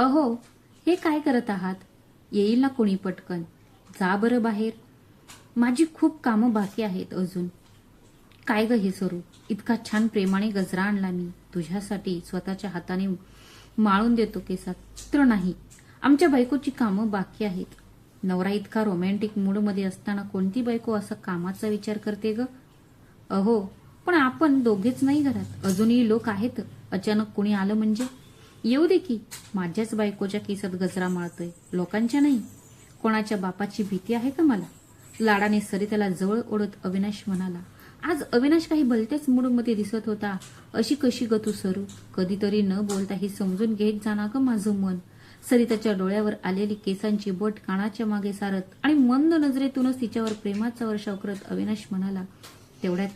अहो हे काय करत आहात? येईल ना कोणी पटकन? जा बरं बाहेर. माझी खूप कामं बाकी आहेत अजून. काय ग हे सरू? इतका छान प्रेमाने गजरा आणला मी. तुझ्यासाठी स्वतःच्या हाताने माळून देतो केसात. तर नाही. आमच्या बायकोची कामं बाकी आहेत. नवरा इतका रोमॅन्टिक मूडमध्ये असताना कोणती बायको असा कामाचा विचार करते ग? अहो पण आपण दोघेच नाही घरात. अजूनही लोक आहेत. अचानक कोणी आलं म्हणजे? येऊ दे की. माझ्याच बायकोच्या केसात गजरा माळतोय. लोकांच्या नाही. कोणाच्या बापाची भीती आहे का मला? लाडाने सरिताला जवळ ओढत अविनाश म्हणाला आज अविनाश काही भलत्याच मूडमध्ये दिसत होता. अशी कशी गतू तू सरू? कधीतरी न बोलता हे समजून घेत जाणार ग माझं मन. सरिताच्या डोळ्यावर आलेली केसांची बोट कानाच्या मागे सारत आणि मंद नजरेतूनच तिच्यावर प्रेमाचा वर्षाव करत अविनाश म्हणाला तेवढ्यात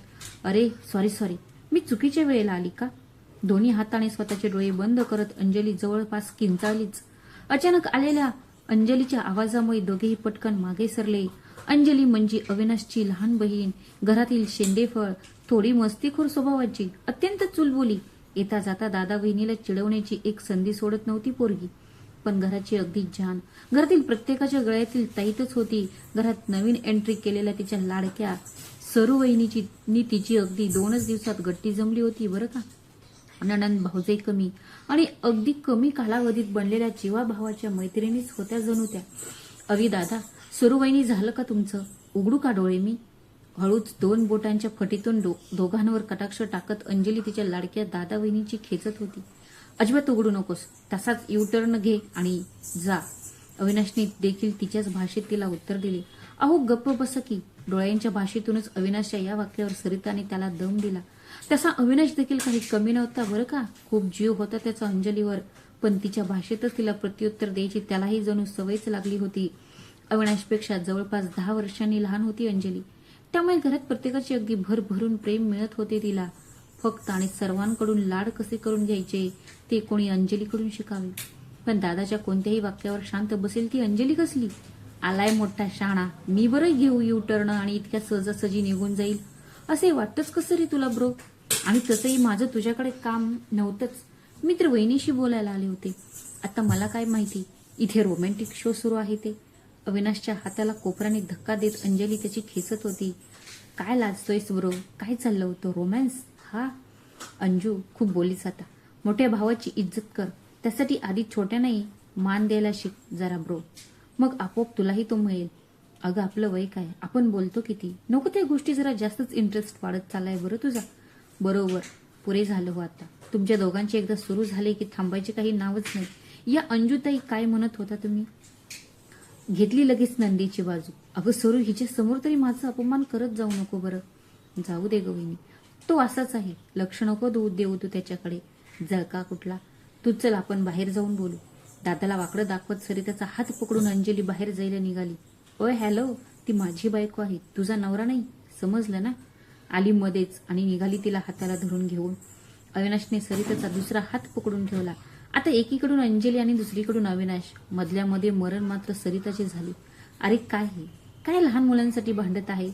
अरे सॉरी सॉरी मी चुकीच्या वेळेला आली का? दोन्ही हाताने स्वतःचे डोळे बंद करत अंजली जवळपास किंचाळलीच. अचानक आलेल्या अंजलीच्या आवाजामुळे दोघेही पटकन मागे सरले. अंजली म्हणजे अविनाशची लहान बहीण घरातील शेंडेफळ थोडी मस्तीखोर स्वभावाची अत्यंत चुलबुली. येता जाता दादा बहिणीला चिडवण्याची एक संधी सोडत नव्हती पोरगी. पण घराची अगदी जान घरातील प्रत्येकाच्या गळ्यातील ताईतच होती. घरात नवीन एंट्री केलेल्या तिच्या लाडक्या सरू वहिनीची नी तिची अगदी दोनच दिवसात गट्टी जमली होती बरं का? ननंद भाऊजे कमी आणि अगदी कमी कालावधीत बनलेल्या जीवाभावाच्या मैत्रिणीच होत्या जणू त्या अवी दादा सुरुवाईनी झालं का तुमचं? उघडू का डोळे मी? हळूच दोन बोटांच्या फटीतून दो- दोघांवर कटाक्ष टाकत अंजली तिच्या लाडक्या दादा वहिनीची खेचत होती. अजिबात उघडू नकोस तसाच युटर्न घे आणि जा. अविनाशने देखील तिच्याच भाषेत तिला उत्तर दिले. अहो गप्प बस की डोळ्यांच्या भाषेतूनच अविनाशच्या या वाक्यावर सरिताने त्याला दम दिला. तसा अविनाश देखील काही कमी नव्हता बरं का? खूप जीव होता त्याचा अंजलीवर पण तिच्या भाषेतच तिला प्रत्युत्तर द्यायची त्यालाही जणू सवयच लागली होती. अविनाशपेक्षा जवळपास दहा वर्षांनी लहान होती अंजली. त्यामुळे घरात प्रत्येकाची अगदी भर भरून प्रेम मिळत होते तिला. फक्त आणि सर्वांकडून लाड कसे करून घ्यायचे ते कोणी अंजलीकडून शिकावे. पण दादाच्या कोणत्याही वाक्यावर शांत बसेल ती अंजली कसली? आलाय मोठा शाणा. मी बरं घेऊ यू टर्न आणि इतक्या सहजासहजी निघून जाईल? असे वाटतंच कसं रे तुला ब्रो? आणि तसंही माझं तुझ्याकडे काम नव्हतंच. मी तर वहिनीशी बोलायला आले होते. आता मला काय माहिती? इथे रोमॅन्टिक शो सुरू आहे ते. अविनाशच्या हाताला कोपराने धक्का देत अंजली त्याची खेचत होती. काय लाजतोयस ब्रो? काय चाललं होतं? रोमॅन्स हा? अंजू खूप बोलीच आता मोठ्या भावाची इज्जत कर. त्यासाठी आधी छोट्या नाही मान द्यायला शिक जरा ब्रो. मग आपोआप तुलाही तो मिळेल. अगं आपलं वय काय? आपण बोलतो किती? नको त्या गोष्टी जरा जास्तच इंटरेस्ट वाढत चाललाय बरं तुझा. बरोबर. पुरे झालं हो आता. तुमच्या दोघांचे एकदा सुरू झाले की थांबायचे काही नावच नाही. या अंजूताई काय म्हणत होता तुम्ही? घेतली लगेच नंदीची बाजू. अगं सरू हिच्या समोर तरी माझा अपमान करत जाऊ नको बरं. जाऊ दे गवईनी तो असाच आहे. लक्ष नको देऊ देऊ तू त्याच्याकडे. जळका कुठला? तू चल आपण बाहेर जाऊन बोलू. दादाला वाकडं दाखवत सरिताचा हात पकडून अंजली बाहेर जायला निघाली. ओय हॅलो ती माझी बायको आहे. तुझा नवरा नाही? समजलं ना? आली मध्येच आणि निघाली तिला हाताला धरून घेऊन. अविनाशने सरिताचा दुसरा हात पकडून ठेवला. आता एकीकडून अंजली आणि दुसरीकडून अविनाश. मधल्यामध्ये मरण मात्र सरिताचे झाले. अरे काय हे? काय लहान मुलांसाठी भांडत आहे?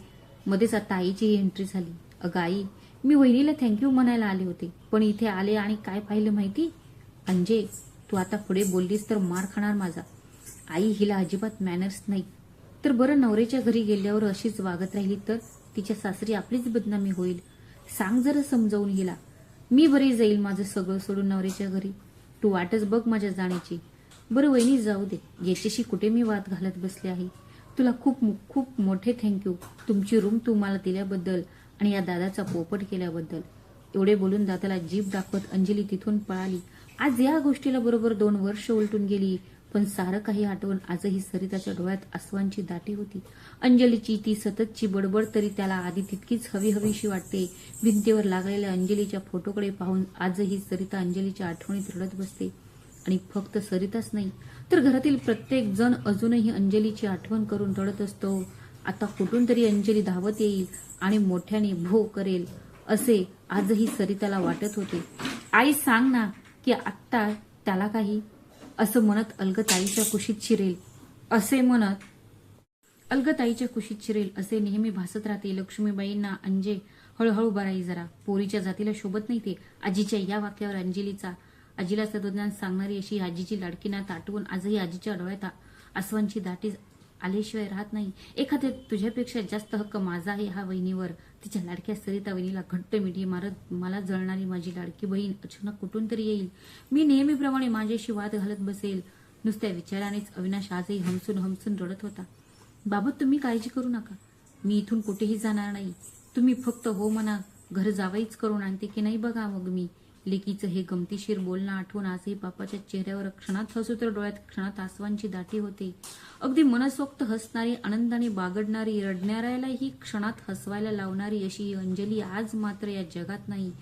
मध्येच आता आईची ही एंट्री झाली. अगं आई मी वहिनीला थँक्यू म्हणायला आले होते. पण इथे आले आणि काय पाहिलं माहिती? अंजे तू आता पुढे बोललीस तर मार खाणार माझा. आई हिला अजिबात मॅनर्स नाही. तर बरं नवऱ्याच्या घरी गेल्यावर अशीच वागत राहिली तर तिच्या सासरी आपलीच बदनामी होईल. सांग जरा समजावून हिला. मी बरी जाईल माझं सगळं सोडून नवऱ्याच्या घरी. तू वाटच बघ माझ्या जाण्याची. बरं वहिनी जाऊ दे. याच्याशी कुठे मी वाद घालत बसले आहे? तुला खूप खूप मोठे थँक्यू तुमची रूम तू मला दिल्याबद्दल आणि या दादाचा पोपट केल्याबद्दल. एवढे बोलून दादाला जीभ दाखवत अंजली तिथून पळाली. आज या गोष्टीला बरोबर दोन वर्ष उलटून गेली पण सारं काही आठवण आजही सरिताच्या डोळ्यात आसवांची दाटी होती. अंजलीची ती सततची बडबड तरी त्याला आधी तितकीच हवी हवीशी वाटते. भिंतीवर लागलेल्या अंजलीच्या फोटोकडे पाहून आजही सरिता अंजलीच्या आठवणीत रडत बसते. आणि फक्त सरिताच नाही तर घरातील प्रत्येक जण अजूनही अंजलीची आठवण करून रडत असतो. आता कुठून तरी अंजली धावत येईल आणि मोठ्याने भो करेल असे आजही सरिताला वाटत होते. आई सांग ना की आत्ता त्याला काही असं म्हणत अलगताईच्या कुशीत शिरेल असे म्हणत अलगताईच्या कुशीत शिरेल असे नेहमी भासत राहते लक्ष्मीबाईंना अंजे हळूहळू बराई जरा. पोरीच्या जातीला शोभत नाही ते. आजीच्या या वाक्यावर अंजलीचा आजीला तत्वज्ञान सांगणारी अशी आजीची लाडकी नात आठवून आजही आजीच्या डोळ्यात आसवांची दाटी आल्याशिवाय राहत नाही. एखाद्या तुझ्यापेक्षा जास्त हक्क माझा आहे हा वहिनीवर. तिच्या लाडक्या सरिता वहिनीला घट्ट मिठी मारत मला जळणारी माझी लाडकी बहीण अचानक कुठून तरी येईल. मी नेहमीप्रमाणे माझ्याशी वाद घालत बसेल. नुसत्या विचारानेच अविनाश आजही हमसून हमसून रडत होता. बाबा तुम्ही काळजी करू नका. मी इथून कुठेही जाणार नाही. तुम्ही फक्त हो म्हणा घर जावईच करून आणते की नाही बघा मग मी. लेकीचं हे गमतीशीर बोलणं आठवून आजही बापाच्या चेहऱ्यावर क्षणात हसूत्र डोळ्यात क्षणात आसवांची दाटी होते. अगदी मनसोक्त हसणारी आनंदाने बागडणारी रडणाऱ्यालाही क्षणात हसवायला लावणारी अशी ही अंजली आज मात्र या जगात नाही.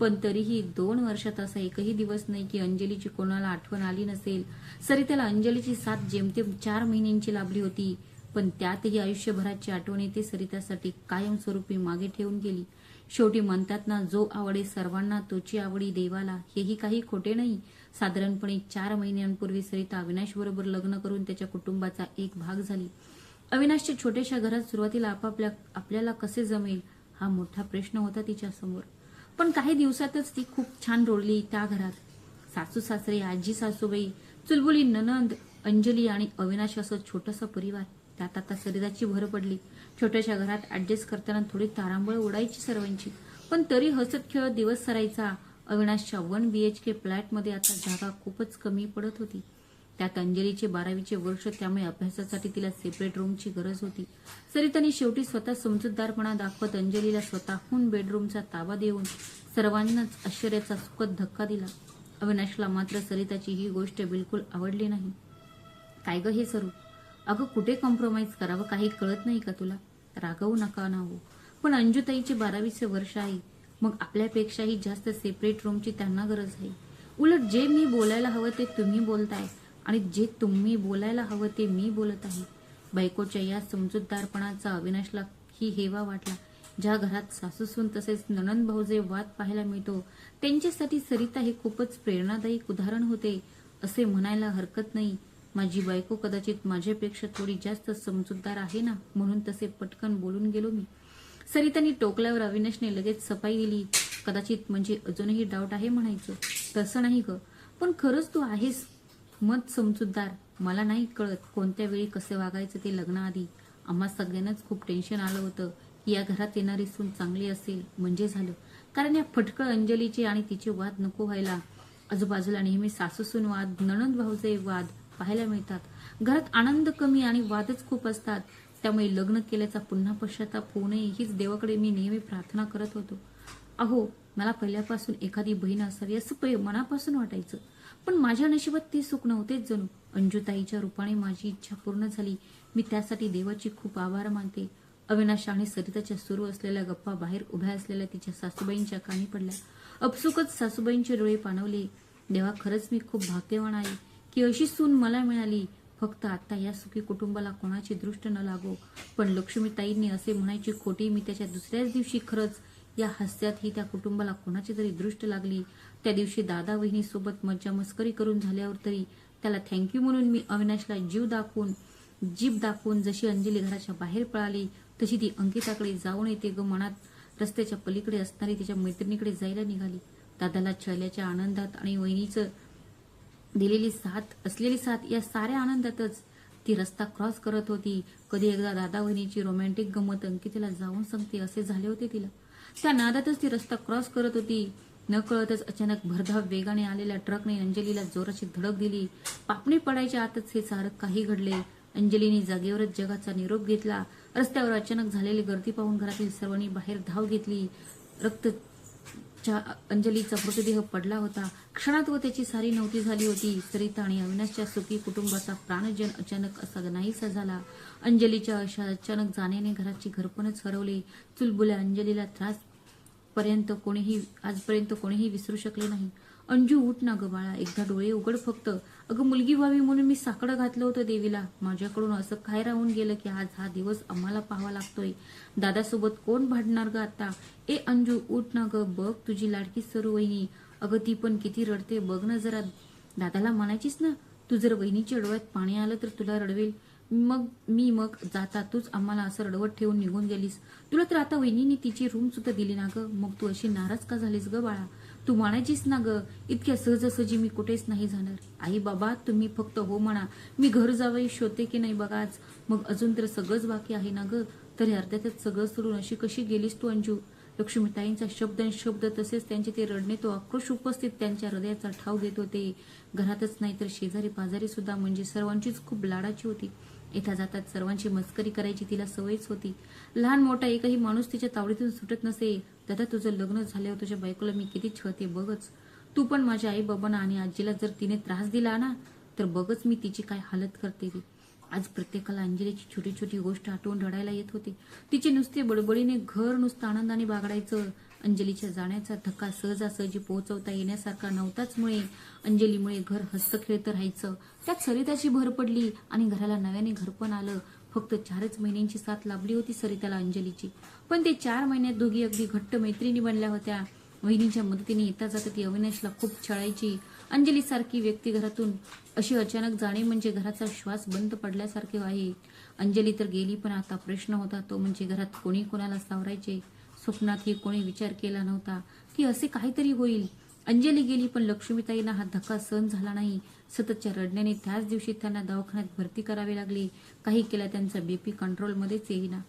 पण तरीही दोन वर्षात असा एकही दिवस नाही की अंजलीची कोणाला आठवण आली नसेल. सरितेला अंजलीची साथ जेमतेम चार महिन्यांची लाभली होती पण त्यातही आयुष्यभराची आठवण येते सरितासाठी कायमस्वरूपी मागे ठेवून गेली. शेवटी म्हणतात ना जो आवडे सर्वांना तोची आवडी देवाला. हेही काही खोटे नाही. साधारणपणे चार महिन्यांपूर्वी सरिता अविनाश बरोबर लग्न करून त्याच्या कुटुंबाचा एक भाग झाली. अविनाशच्या छोट्याशा घरात सुरुवातीला आपापल्या आपल्याला कसे जमेल हा मोठा प्रश्न होता तिच्या समोर पण काही दिवसातच ती खूप छान रोडली त्या घरात. सासू सासरे आजी सासूबाई चुलबुली ननंद अंजली आणि अविनाश असं छोटंसं परिवार. त्यात आता सरिताची भर पडली. छोट्याशा घरात ऍडजस्ट करताना थोडी तारांबळ उडायची सर्वांची. पण तरी हसत खेळत दिवस सरायचा. अविनाशच्या वन बीएचके फ्लॅटमध्ये आता जागा खूपच कमी पडत होती. त्यात अंजलीचे बारावीचे वर्ष त्यामुळे अभ्यासासाठी तिला सेपरेट रूमची गरज होती. सरिताने शेवटी स्वतः समजूतदारपणा दाखवत अंजलीला स्वतःहून बेडरूमचा ताबा देऊन सर्वांनाच आश्चर्याचा सुखद धक्का दिला. अविनाशला मात्र सरिताची ही गोष्ट बिलकुल आवडली नाही. काय ग हे सरू? अगं कुठे कॉम्प्रोमाइज करावं? काही कळत नाही का तुला? रागवू नका ना हो. पण अंजुताईचे बारावीचे वर्ष आहे. मग आपल्यापेक्षाही जास्त सेपरेट रूमची त्यांना गरज आहे. उलट जे मी बोलायला हवं ते तुम्ही बोलताय. आणि जे तुम्ही बोलायला हवं ते मी बोलत आहे. बायकोच्या या समजूतदारपणाचा अविनाशला ही हेवा वाटला. ज्या घरात सासूसून तसेच नणंद भाऊजे वाद पाहायला मिळतो त्यांच्यासाठी सरिता हे खूपच प्रेरणादायी उदाहरण होते असे म्हणायला हरकत नाही. माझी बायको कदाचित माझ्यापेक्षा थोडी जास्त समजूतदार आहे ना? म्हणून तसे पटकन बोलून गेलो मी. सरितानी टोकल्यावर अविनाशने लगेच सफाई दिली. कदाचित म्हणजे अजूनही डाऊट आहे म्हणायचं. तसं नाही ग. पण खरंच तू आहेस मत समजूतदार. मला नाही कळत कोणत्या वेळी कसे वागायचं ते लग्नाआधी. आम्हा सगळ्यांनाच खूप टेन्शन आलं होतं की या घरात येणारी सून चांगली असेल म्हणजे झालं. कारण या फटकळ अंजलीचे आणि तिचे वाद नको व्हायला. आजूबाजूला नेहमी सासूसून वाद नणंद भाऊचे वाद पाहायला मिळतात. घरात आनंद कमी आणि वादच खूप असतात. त्यामुळे लग्न केल्याचा पुन्हा पश्चाताप होऊ नये हीच देवाकडे मी नेहमी प्रार्थना करत होतो. अहो मला पहिल्यापासून एखादी बहीण असावी असं प्रेम मनापासून वाटायचं. पण माझ्या नशिबात ते सुख नव्हतेच जणू अंजुताईच्या रूपाने माझी इच्छा पूर्ण झाली. मी त्यासाठी देवाची खूप आभार मानते. अविनाश आणि सरिताच्या सुरू असलेल्या गप्पा बाहेर उभ्या असलेल्या तिच्या सासूबाईंच्या कानी पडल्या. अपसुकच सासूबाईंचे डोळे पाणवले. देवा खरंच मी खूप भाग्यवान आहे. की अशी सून मला मिळाली. फक्त आता या सुखी कुटुंबाला कोणाची दृष्ट न लागो. पण लक्ष्मीताईंनी असे म्हणायची खोटी मी त्याच्या दुसऱ्याच दिवशी खरंच या हास्यातही त्या कुटुंबाला कोणाची तरी दृष्ट लागली. त्या दिवशी दादा वहिनीसोबत मज्जा मस्करी करून झाल्यावर तरी त्याला थँक्यू म्हणून मी अविनाशला जीव दाखवून जीभ दाखवून जशी अंजली घराच्या बाहेर पळाली तशी ती अंकिताकडे जाऊन येते ग मनात. रस्त्याच्या पलीकडे असणारी तिच्या मैत्रिणीकडे जायला निघाली. दादाला छळल्याच्या आनंदात आणि वहिनीचं दिलेली साथ असलेली साथ या साऱ्या आनंदातच ती रस्ता क्रॉस करत होती. कधी एकदा दादा वहिनीची रोमॅन्टिक गमत अंकितेला जाऊन सांगते असे झाले होते तिला. त्या नादातच ती रस्ता क्रॉस करत होती. न कळतच अचानक भरधाव वेगाने आलेल्या ट्रकने अंजलीला जोराची धडक दिली. पापणी पडायच्या आतच हे सारं काही घडले. अंजलीने जागेवरच जगाचा निरोप घेतला. रस्त्यावर अचानक झालेली गर्दी पाहून घरातील सर्वांनी बाहेर धाव घेतली. रक्त च्या अंजलीचा मृतदेह पडला होता. क्षणात व त्याची सारी नव्हती झाली होती. सरिता आणि अविनाशच्या सुखी कुटुंबाचा प्राणजन अचानक असा नाहीसा झाला. अंजलीच्या अशा अचानक जाण्याने घराची घरपणच हरवली. चुलबुल्या अंजलीला त्रास पर्यंत कोणीही आजपर्यंत कोणीही विसरू शकले नाही. अंजू उठ ना ग बाळा. एकदा डोळे उघड फक्त. अगं मुलगी व्हावी म्हणून मी साकडं घातलं होतं देवीला. माझ्याकडून असं काय राहून गेलं की आज हा दिवस आम्हाला पाहावा लागतोय? दादासोबत कोण भांडणार ग आता? ए अंजू उठ ना ग बघ तुझी लाडकी सरू वहिनी. अगं ती पण किती रडते बघ ना जरा. दादाला म्हणायचीस ना तू जर वहिनीच्या डोळ्यात पाणी आलं तर तुला रडवेल. मग मी मग जाता तूच आम्हाला असं रडवत ठेवून निघून गेलीस. तुला तर आता वहिनीने तिची रूम सुद्धा दिली ना ग. मग तू अशी नाराज का झालीस ग बाळा? तू म्हणायचीस ना ग इतक्या सहजासहजी मी कुठेच नाही जाणार. आई बाबा तुम्ही फक्त हो म्हणा. मी घर जावई शोधते की नाही बघाच मग अजून तर सगळंच बाकी आहे ना ग? तरी अर्ध्यातच सगळं सोडून अशी कशी गेलीस तू अंजू? लक्ष्मीताईंचा शब्द आणि शब्द तसेच त्यांचे ते रडणे तो आक्रोश उपस्थित त्यांच्या हृदयाचा ठाव देत होते. घरातच नाही तर शेजारी पाजारी सुद्धा म्हणजे सर्वांचीच खूप लाडाची होती. येता जातात सर्वांची मस्करी करायची तिला सवयच होती. लहान मोठा एकही माणूस तिच्या तावडीतून सुटत नसे. दादा तुझं लग्न झाल्यावर तुझ्या बायकोला मी किती छळते बघच. तू पण माझ्या आई बाबांना आणि आजीला जर तिने त्रास दिला ना तर बघच मी तिची काय हालत करते ती. आज प्रत्येकाला अंजलीची छोटी छोटी गोष्ट आठवून रडायला येत होती. तिचे नुसते बडबडीने घर नुसतं आनंदाने बागडायचं. अंजलीच्या जाण्याचा धक्का सहजासहजी पोहोचवता येण्यासारखा नव्हताच मुळे अंजलीमुळे घर हस्तखेळत राहायचं. त्यात सरिताची भर पडली आणि घराला नव्याने घर पण आलं. फक्त चारच महिन्यांची साथ लाभली होती सरिताला अंजलीची. पण ते चार महिन्यात दोघी अगदी घट्ट मैत्रिणी बनल्या होत्या. वहिनीच्या मदतीने येता जाता ती अविनाशला खूप छळायची. अंजली सारखी व्यक्ती घरातून. अशी अचानक जाणे म्हणजे घराचा श्वास बंद पडल्यासारखे आहे. अंजली तर गेली पण आता प्रश्न होता तो म्हणजे घरात कोणी कोणाला सावरायचे? स्वप्नातही कोणी विचार केला नव्हता की असे काहीतरी होईल. अंजली गेली पण लक्ष्मीताईंना हा धक्का सहन झाला नाही. सततच्या रडण्याने त्याच दिवशी त्यांना दवाखान्यात भरती करावी लागली. काही केला त्यांचा बीपी कंट्रोलमध्येच येईना.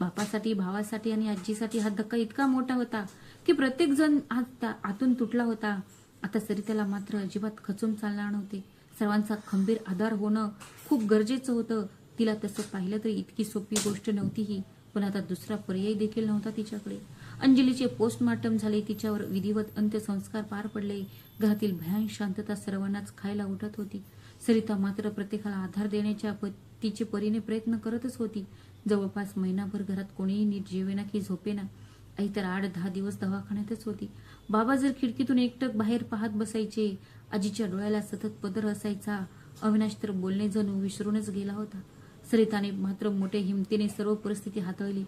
बापासाठी भावासाठी आणि आजीसाठी हा धक्का इतका मोठा होता की प्रत्येक जण त्या- आतून तुटला होता. आता सरिताला मात्र अजिबात खचून चालणार नव्हते. सर्वांचा खंबीर आधार होणं खूप गरजेचं होतं. तिला तसं पाहिलं तर इतकी सोपी गोष्ट नव्हती ही पण आता दुसरा पर्याय देखील नव्हता तिच्याकडे. अंजलीचे पोस्टमॉर्टम झाले. तिच्यावर विधिवत अंत्यसंस्कार पार पडले. घरातील भयान शांतता सर्वांनाच खायला उठत होती. सरिता मात्र प्रत्येकाला आधार देण्याच्या प- तिचे परीने प्रयत्न करतच होती. जवळपास महिनाभर घरात कोणीही नीट जेवेना की झोपेना. आई तर आठ दहा दिवस दवाखान्यातच होती. बाबा जर खिडकीतून एकटक बाहेर पाहत बसायचे आजीच्या डोळ्याला सतत पदर असायचा. अविनाश तर बोलणे जणू विसरूनच गेला होता. सरिताने मात्र मोठ्या हिमतीने सर्व परिस्थिती हाताळली.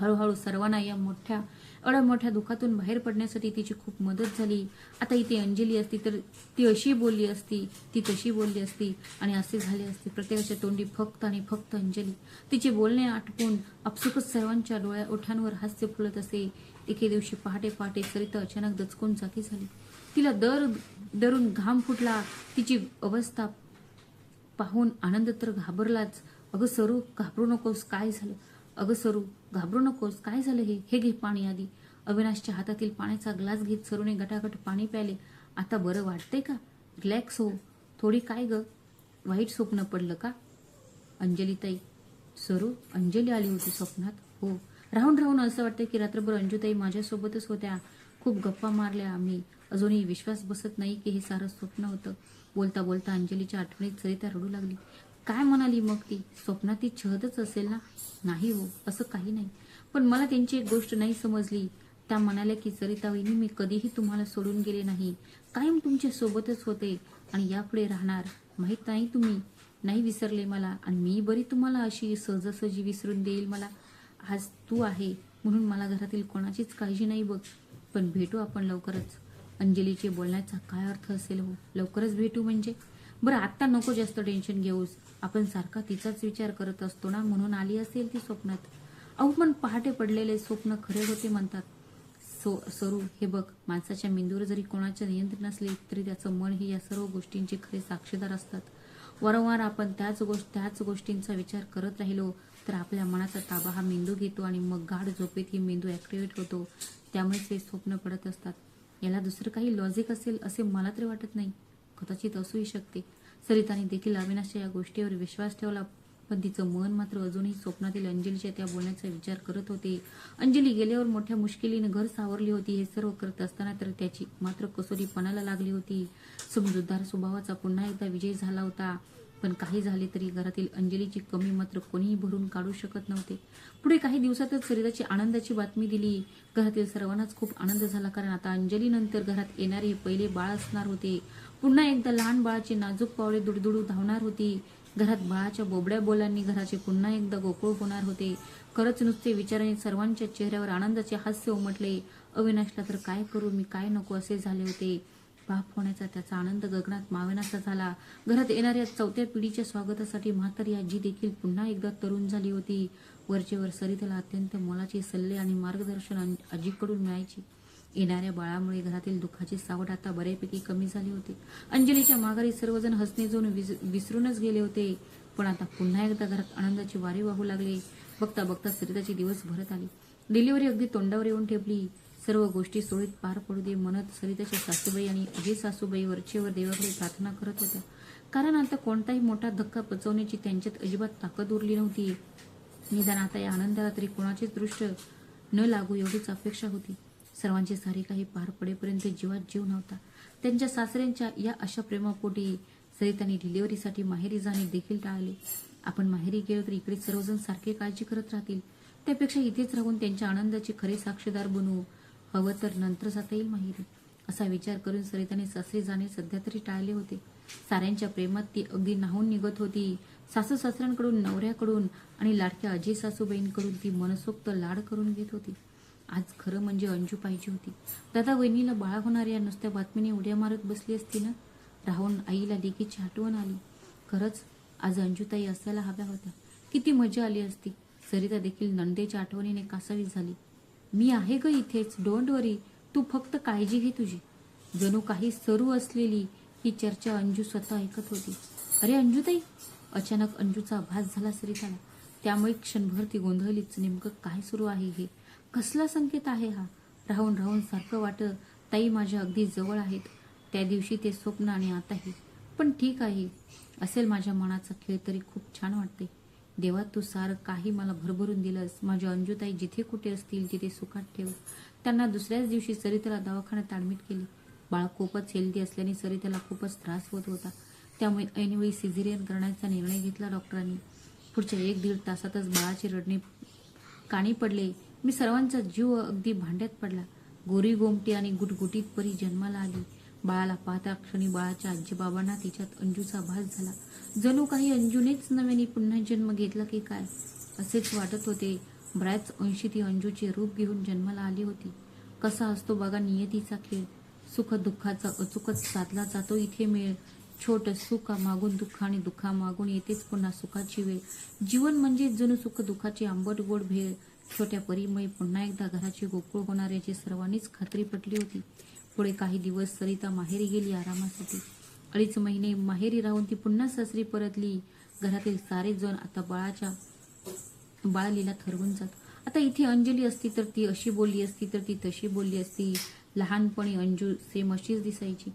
हळूहळू सर्वांना या मोठ्या एवढ्या मोठ्या दुःखातून बाहेर पडण्यासाठी तिची खूप मदत झाली. आता इथे अंजली असती तर ती अशी बोलली असती ती तशी बोलली असती आणि असे झाले असते. प्रत्येकाच्या तोंडी फक्त आणि फक्त अंजली. तिचे बोलणे आटपून आपसुकच सर्वांच्या डोळ्या ओठांवर हास्य फुलत असे. एके दिवशी पहाटे पहाटे सरिता अचानक दचकून जागी झाली. तिला दर दरून घाम फुटला. तिची अवस्था पाहून आनंद तर घाबरलाच. अगं सरू घाबरू नकोस काय झालं? अगं सरू घाबरू नकोस. काय झालं हे? हे घे पाणी आधी. अविनाशच्या हातातील पाण्याचा ग्लास घेत सरूने गटागट पाणी प्याले आता बरं वाटतंय का? रिलॅक्स हो. थोडी काय ग? वाईट स्वप्न पडलं का? अंजलीताई. सरू अंजली आली होती स्वप्नात. हो. राहून राहून असं वाटतं की रात्रभर अंजुताई माझ्यासोबतच होत्या. खूप गप्पा मारल्या आम्ही. अजूनही विश्वास बसत नाही की हे सारं स्वप्न होतं. बोलता बोलता अंजलीच्या आठवणीत सरिता रडू लागली. काय म्हणाली मग ती? स्वप्नात ती छहदच असेल ना? नाही हो असं काही नाही. पण मला त्यांची एक गोष्ट नाही समजली. त्या म्हणाल्या की सरिता मी कधीही तुम्हाला सोडून गेले नाही. कायम तुमच्या सोबतच होते आणि यापुढे राहणार. माहीत नाही तुम्ही. नाही विसरले मला. आणि मी बरी तुम्हाला अशी सहजासहजी विसरून देईल मला. आज तू आहे म्हणून मला घरातील कोणाचीच काळजी नाही बघ. पण भेटू आपण लवकरच. अंजलीचे बोलण्याचा काय अर्थ असेल हो? लवकरच भेटू म्हणजे? बरं आत्ता नको जास्त टेन्शन घेऊस. आपण सारखा तिचाच विचार करत असतो ना म्हणून आली असेल ती स्वप्नात. अहो पण पहाटे पडलेले स्वप्न खरे होते म्हणतात. सो सरू हे बघ माणसाच्या मेंदूवर जरी कोणाचे नियंत्रण असले तरी त्याचं मन हे या सर्व गोष्टींचे खरे साक्षीदार असतात. वारंवार आपण त्याच गोष्ट त्याच गोष्टींचा विचार करत राहिलो तर आपल्या मनाचा ताबा हा मेंदू घेतो आणि मग गाढ झोपेत ही मेंदू ॲक्टिवेट होतो. त्यामुळेच हे स्वप्न पडत असतात. याला दुसरं काही लॉजिक असेल असे मला तरी वाटत नाही. कदाचित असूही शकते. सरिताने देखील अविनाशच्या या गोष्टीवर विश्वास ठेवला. पण तिचं मन मात्र अजूनही स्वप्नातील अंजलीच्या त्या बोलण्याचा विचार करत होते. अंजली गेल्यावर मोठ्या मुश्किलीने घर सावरली होती. हे सर्व करत असताना तर त्याची मात्र कसोरी पणाला लागली होती. समजूतदार स्वभावाचा पुन्हा एकदा विजय झाला होता. पण काही झाले तरी घरातील अंजलीची कमी मात्र कोणीही भरून काढू शकत नव्हते. पुढे काही दिवसातच सरिताची आनंदाची बातमी दिली. घरातील सर्वांनाच खूप आनंद झाला कारण आता अंजलीनंतर घरात येणारे पहिले बाळ असणार होते. पुन्हा एकदा लहान बाळाचे नाजूक पावले दुडदुडू धावणार होती. घरात बाळाच्या बोबड्या बोलांनी घराचे पुन्हा एकदा गोकुळ होणार होते. खरंच नुसते विचाराने सर्वांच्या चेहऱ्यावर आनंदाचे हास्य उमटले. अविनाशला तर काय करू मी काय नको असे झाले होते. बाप होण्याचा त्याचा आनंद गगनात मावेनाचा झाला. घरात येणाऱ्या चौथ्या पिढीच्या स्वागतासाठी म्हातारी आजी देखील पुन्हा एकदा तरुण झाली होती. वरचेवर सरिताला अत्यंत मोलाचे सल्ले आणि मार्गदर्शन आजीकडून मिळायचे. येणाऱ्या बाळामुळे घरातील दुःखाची सावट आता बऱ्यापैकी कमी झाली होती. अंजलीच्या माघारी सर्वजण हसणे जाऊन विस- विसरूनच गेले होते. पण आता पुन्हा एकदा घरात आनंदाची वारी वाहू लागले. बघता बघता सरिताचे दिवस भरत आले. डिलिव्हरी अगदी तोंडावर येऊन ठेपली. सर्व गोष्टी सोयीत पार पडू दे म्हणत सरिताच्या सासूबाई आणि अजय सासूबाई वरचेवर देवाकडे प्रार्थना करत होत्या. कारण आता कोणताही मोठा धक्का पचवण्याची त्यांच्यात अजिबात ताकद उरली नव्हती. निदान आता या आनंदाला तरी कोणाचीच दृष्ट न लागू एवढीच अपेक्षा होती. सर्वांचे सारे काही पार पडेपर्यंत जीवात जीव नव्हता. त्यांच्या सासऱ्यांच्या या अशा प्रेमापोटी सरिताने डिलिव्हरीसाठी माहेरी जाणे देखील टाळले. आपण माहेरी गेलो तर इकडे सर्वजण सारखे काळजी करत राहतील. त्यापेक्षा इथेच राहून त्यांच्या आनंदाचे खरे साक्षीदार बनवू हवं तर नंतर जाता येईल माहिती. असा विचार करून सरिताने सासरी जाणे सध्या तरी टाळले होते. साऱ्यांच्या प्रेमात ती अगदी नाहून निघत होती. सासू सासऱ्यांकडून नवऱ्याकडून आणि लाडक्या अजय सासूबाईंकडून ती मनसोक्त लाड करून घेत होती. आज खरं म्हणजे अंजू पाहिजे होती. दादा वहिनीला बाळा होणाऱ्या नुसत्या बातमीने उड्या मारत बसली असती ना? राहून आईला लेकीची आठवण आली. खरंच आज अंजूताई असायला हव्या होत्या. किती मजा आली असती. सरिता देखील नंदेच्या आठवणीने कासावी झाली. मी आहे ग इथेच डोंट वरी. तू फक्त काळजी घे तुझी. जणू काही सरू असलेली ही चर्चा अंजू स्वतः ऐकत होती. अरे अंजूताई अचानक अंजूचा आभास झाला सरिताला. त्यामुळे क्षणभर ती गोंधळलीच. नेमकं काय सुरू आहे हे? कसला संकेत आहे हा? राहून राहून सारखं वाटत ताई माझ्या अगदी जवळ आहेत. त्या दिवशी ते स्वप्न आणि आताही. पण ठीक आहे. असेल माझ्या मनाचा खेळ तरी खूप छान वाटते. देवा तू सारं काही मला भरभरून दिलंस. माझ्या अंजुताई जिथे कुठे असतील तिथे सुखात ठेव. त्यांना दुसऱ्याच दिवशी सरिताला दवाखान्यात ऍडमिट केले. बाळ खूपच हेल्दी असल्याने सरिताला खूपच त्रास होत होता. त्यामुळे ऐनवेळी सिझेरियन करण्याचा निर्णय घेतला डॉक्टरांनी. पुढच्या एक दीड तासातच बाळाचे रडणे काणी पडले. मी सर्वांचा जीव अगदी भांड्यात पडला. गोरी गोमटी आणि गुटगुटीत परी जन्माला आली. बाळाला पाहता क्षणी बाळाच्या आजीबाबांना तिच्यात अंजूचा भास झाला. जणू काही अंजूनेच नव्याने पुन्हा जन्म घेतला की काय? असेच वाटत होते. बऱ्याच अंशी ती अंजूचे रूप घेऊन जन्माला आली होती. कसा असतो बघा नियतीचा खेळ. सुख दुःखाचा अचूकच साधला जातो इथे मेळ. छोट सुखा मागून दुःख आणि दुःखा मागून येतेच पुन्हा सुखाची वेळ. जीवन म्हणजे जणू सुख दुःखाची आंबट गोड भेळ. छोट्या परीमुळे पुन्हा एकदा घराची गोकुळ होणार याची सर्वांनीच खात्री पटली होती. पुढे काही दिवस सरिता माहेरी गेली आरामासाठी. अडीच महिने माहेरी राहून ती पुन्हा सासरी परतली. घरातील सारे जण आता बाळाच्या बाळलीला ठरवून जात. आता इथे अंजली असती तर ती अशी बोलली असती तर ती तशी बोलली असती. लहानपणी अंजू सेम अशीच दिसायची.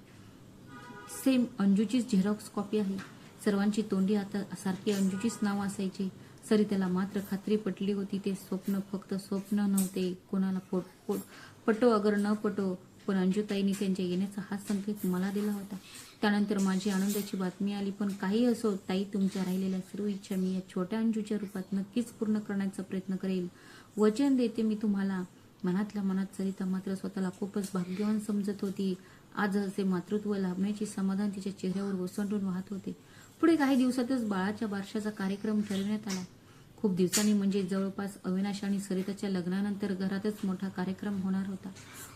सेम अंजूचीच झेरॉक्स कॉपी आहे. सर्वांची तोंडी आता सारखी अंजूचीच नाव असायची. सरिताला मात्र खात्री पटली होती. ते स्वप्न फक्त स्वप्न नव्हते. कोणाला पोट पोट पटो अगर न पटो पण अंजूताईंनी त्यांच्या येण्याचा हा संकेत मला दिला होता. त्यानंतर माझी आनंदाची बातमी आली पण काही असो ताई तुमच्या राहिलेल्या सर्व इच्छा मी या छोट्या अंजूच्या रूपात नक्कीच पूर्ण करण्याचा प्रयत्न करेल. वचन देते मी तुम्हाला. मनातल्या मनात सरिता मात्र स्वतःला खूपच भाग्यवान समजत होती. आज असे मातृत्व लाभण्याची समाधान तिच्या चेहऱ्यावर ओसंडून वाहत होते. पुढे काही दिवसातच बाळाच्या बारशाचा कार्यक्रम ठरविण्यात आला. खूप दिवसांनी म्हणजे जवळपास अविनाश आणि सरिताच्या लग्नानंतर घरातच मोठा कार्यक्रम होणार होता.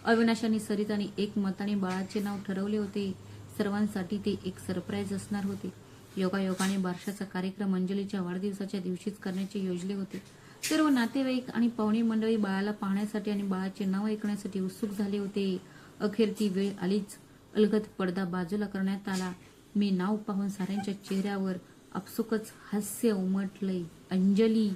अविनाश आणि सरिताने एक मताने बाळाचे नाव ठरवले होते. सर्वांसाठी ते एक सरप्राईज असणार होते. योगायोगाने बारशाचा कार्यक्रम अंजलीच्या वाढदिवसाच्या दिवशीच करण्याचे योजले होते. सर्व नातेवाईक आणि पाहुणे मंडळी बाळाला पाहण्यासाठी आणि बाळाचे नाव ऐकण्यासाठी उत्सुक झाले होते. अखेर ती वेळ आलीच. अलगद पडदा बाजूला करण्यात आला. मी नाव पाहून साऱ्यांच्या चेहऱ्यावर आपसुकच हास्य उमटलंय. अंजली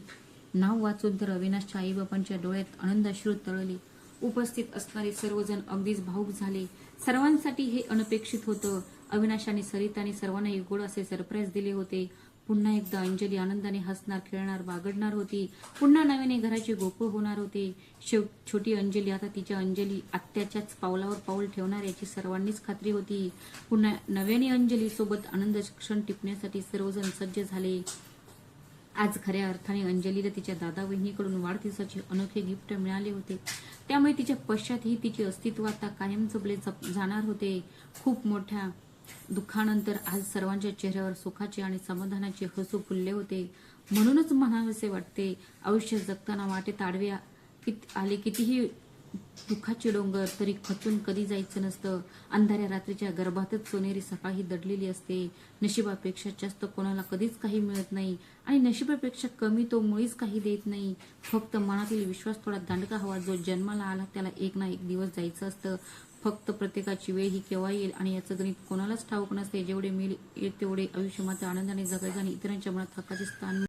नाव वाचून तर अविनाशच्या आईबाबांच्या डोळ्यात आनंदाश्रू तळले. उपस्थित असणारे सर्वजण अगदीच भाऊक झाले. सर्वांसाठी हे अनपेक्षित होतं. अविनाश आणि सरिताने सर्वांना एक गोड असे सरप्राईज दिले होते. पुन्हा एकदा अंजली आनंदाने हसणार खेळणार बागडणार होती. पुन्हा नव्याने घराचे गोकुळ होणार होते. शेव छोटी अंजली आता तिच्या अंजली आत्याच्याच पावलावर पाऊल ठेवणार याची सर्वांनीच खात्री होती. पुन्हा नव्याने अंजली सोबत आनंद क्षण टिपण्यासाठी सर्वजण सज्ज झाले. आज खऱ्या अर्थाने अंजलीला तिच्या दादा वहिनीकडून वाढदिवसाचे अनोखे गिफ्ट मिळाले होते. त्यामुळे तिच्या पश्चातही तिचे अस्तित्व आता कायम जपले जप- जाणार होते. खूप मोठ्या दुःखानंतर आज सर्वांच्या चेहऱ्यावर सुखाचे आणि समाधानाचे हसू फुलले होते. म्हणूनच म्हणावेसे वाटते आयुष्य जगताना वाटे ताडवे कित- आले कितीही दुःखाचे डोंगर तरी खचून कधी जायचं नसतं. अंधाऱ्या रात्रीच्या गर्भातच सोनेरी सकाळ ही दडलेली असते. नशिबापेक्षा जास्त कोणाला कधीच काही मिळत नाही आणि नशिबापेक्षा कमी तो मुळीच काही देत नाही. फक्त मनातील विश्वास थोडा दांडका हवा जो जन्माला आला त्याला एक ना एक दिवस जायचं असतं. फक्त प्रत्येकाची वेळ ही केव्हा येईल आणि याचं गणित कोणालाच ठाऊक नसते. जेवढे मिळेल तेवढे आयुष्य मात्र आनंदाने जगायचं आणि इतरांच्या मनात हक्काचे स्थान